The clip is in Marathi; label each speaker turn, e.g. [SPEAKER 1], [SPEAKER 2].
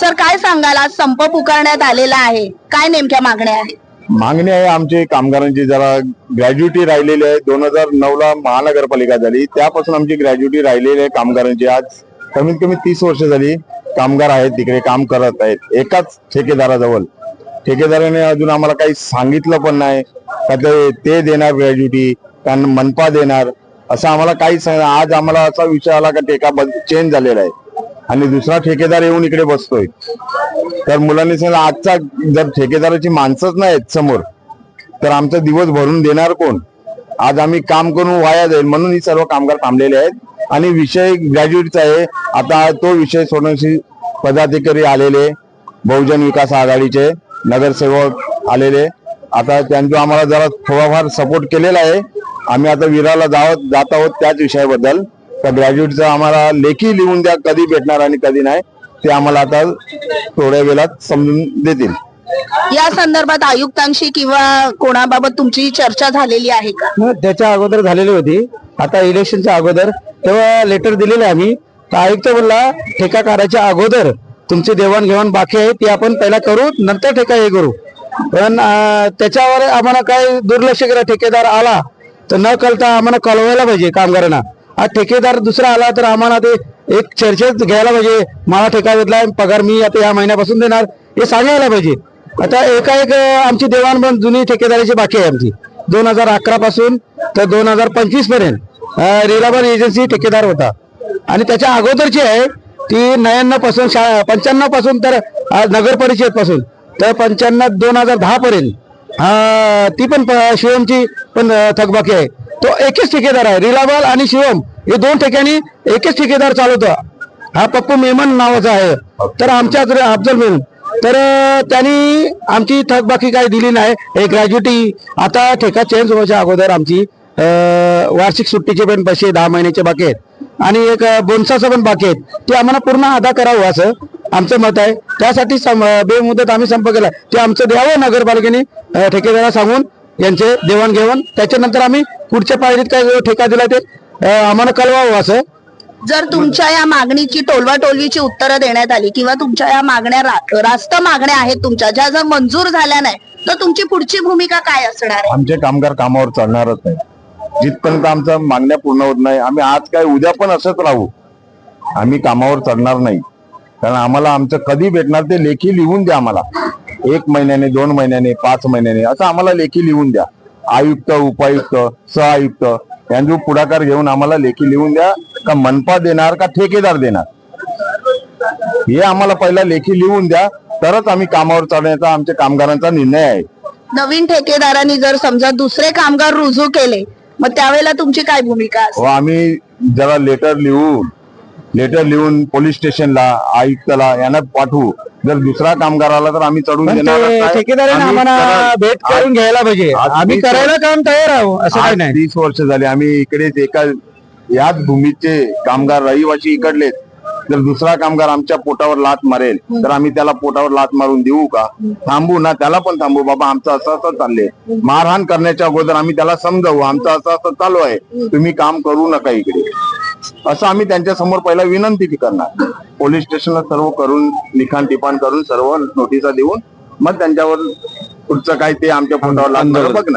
[SPEAKER 1] सर काय सांगाल? आज संप पुकारण्यात आलेला आहे. काय नेमक्या मागण्या आहेत?
[SPEAKER 2] मागणी आहे आमची कामगारांची. जरा ग्रॅज्युटी राहिलेली आहे. दोन हजार नऊ ला महानगरपालिका झाली. त्यापासून आमची ग्रॅज्युटी राहिलेली आहे कामगारांची. आज कमीत कमी तीस वर्ष झाली कामगार आहेत तिकडे काम करत आहेत. एकाच ठेकेदाराजवळ. ठेकेदाराने अजून आम्हाला काही सांगितलं पण नाही. का ते देणार ग्रॅज्युटी त्यांना मनपा देणार. असं आम्हाला काहीच आज आम्हाला असा विषय आला का ठेका चेंज झालेला आहे. आणि दुसरा ठेकेदार येऊन इकडे बसतोय. तर मुलांनी सांगितलं आजचा जर ठेकेदाराची माणसंच नाहीत समोर तर आमचा दिवस भरून देणार कोण? आज आम्ही काम करून वाया जाईल म्हणून ही सर्व कामगार थांबलेले आहेत. आणि विषय ग्रॅज्युएटचा आहे. आता तो विषय सोडवण्याशी पदाधिकारी आलेले बहुजन विकास आघाडीचे नगरसेवक आलेले. आता त्यांचा आम्हाला जरा थोडाफार सपोर्ट केलेला आहे. आम्ही आता विराला जावत जात आहोत त्याच विषयाबद्दल. तर ग्रॅज्युएटचं आम्हाला लेखी लिहून द्या कधी भेटणार आणि कधी नाही ते आम्हाला आता थोड्या वेळात समजून देतील.
[SPEAKER 1] या संदर्भात आयुक्तांशी किंवा कोणाबाबत तुमची चर्चा झालेली आहे का?
[SPEAKER 3] न, त्याच्या अगोदर झालेली होती. आता इलेक्शनच्या अगोदर तेव्हा लेटर दिलेले आम्ही. तर आयुक्त बोलला ठेका करायच्या अगोदर तुमची देवाणघेवाण बाकी आहे ती आपण पहिला करू नंतर ठेका हे करू. पण अं, त्याच्यावर आम्हाला काय दुर्लक्ष केलं ठेकेदार आला तर न कळता आम्हाला कळवायला पाहिजे कामगारांना. आज ठेकेदार दुसरा आला तर आम्हाला ते एक चर्चेत घ्यायला पाहिजे. मला ठेका घेतला पगार मी आता या महिन्यापासून देणार. हे सांगायला पाहिजे. आता एकाएक अं, आमची पण जुनी ठेकेदारीची बाकी आहे आमची. दोन हजार अकरा पासून तर दोन हजार पंचवीसपर्यंत रिलायबल एजन्सी ठेकेदार होता. आणि त्याच्या अगोदरची आहे ती नव्याण्णवपासून पंच्याण्णवपासून तर नगर परिषदपासून तर पंच्याण्णव दोन हजार दहा पर्यंत. हा, ती पण शिवमची पण थकबाकी आहे. तो एकच ठेकेदार आहे रिलायबल आणि शिवम. हे दोन ठिकाणी एकच ठेकेदार चालवतो. हा पप्पू मेमन नावाचा आहे. तर आमच्या अफजल मेमन. तर त्यांनी आमची थकबाकी काही दिली नाही. एक ग्रॅज्युटी. आता ठेका चेंज व्हायच्या अगोदर आमची वार्षिक सुट्टीचे पण पैसे दहा महिन्याचे बाकी आहेत. आणि एक अं, बोनसाचं पण बाकी आहेत. ते आम्हाला पूर्ण अदा करावं असं. आमचं मत आहे. त्यासाठी बेमुदत आम्ही संप केला ते आमचं द्यावं नगरपालिकेने ठेकेदाराला सांगून यांचे देवाणघेवाण त्याच्यानंतर आम्ही पुढच्या पायरीत काय ठेका दिला ते आम्हाला कळवावं असं.
[SPEAKER 1] जर तुमच्या या मागणीची टोलवा टोलवीची उत्तरं देण्यात आली किंवा तुमच्या या मागण्या रास्त मागण्या आहेत तुमच्या ज्या जर मंजूर झाल्या नाही तर तुमची पुढची भूमिका काय असणार आहे?
[SPEAKER 2] आमचे कामगार कामावर चालणारच नाही. जिथपर्यंत आमच्या मागण्या पूर्ण होत नाही आम्ही आज काय उद्या पण असंच राहू. आम्ही कामावर चढणार नाही. कारण आम्हाला आमचं कधी भेटणार ते लेखी लिहून द्या आम्हाला. एक महिन्याने दोन महिन्याने पाच महिन्याने असं आम्हाला लेखी लिहून द्या. आयुक्त उपायुक्त सहआयुक्त यांचा पुढाकार घेऊन आम्हाला लेखी लिहून द्या. का मनपा देणार का ठेकेदार देणार? हे आम्हाला पहिला लेखी लिहून द्या. तरच आम्ही कामावर चढण्याचा आमच्या कामगारांचा निर्णय आहे.
[SPEAKER 1] नवीन ठेकेदारांनी जर समजा दुसरे कामगार रुजू केले मग त्यावेळेला तुमची काय भूमिका
[SPEAKER 2] व आम्ही जरा लेटर लिहून लेटर लिहून पोलीस स्टेशनला आयुक्ताला यांना पाठवू. जर दुसरा कामगार आला तर आम्ही चढून
[SPEAKER 3] पण
[SPEAKER 2] देणारच
[SPEAKER 3] ते
[SPEAKER 2] नाही.
[SPEAKER 3] ठेकेदाराने
[SPEAKER 2] आम्ही
[SPEAKER 3] आम्हाला
[SPEAKER 2] करत-
[SPEAKER 3] भेट करून घ्यायला पाहिजे.
[SPEAKER 2] आज
[SPEAKER 3] आम्ही करायला काम तयार आहोत असं काही
[SPEAKER 2] आज
[SPEAKER 3] नाही.
[SPEAKER 2] तीस वर्ष झाले. आम्ही इकडेच एका याच भूमीचे कामगार रहिवासी इकडलेच जर दुसरा कामगार आमच्या पोटावर लात मारेल तर आम्ही त्याला पोटावर लात मारून देऊ का? थांबू ना त्याला पण थांबू. बाबा आमचं असं असं चाललंय. मारहाण करण्याच्या अगोदर आम्ही त्याला समजावू. आमचं असं असं चालू आहे. तुम्ही काम करू नका इकडे. असं आम्ही त्यांच्यासमोर पहिला विनंती करणार. पोलीस स्टेशनला सर्व करून लिखाण टिपाण करून सर्व नोटिसा देऊन मग त्यांच्यावर पुढचं काय ते आमच्या मारून बघणार.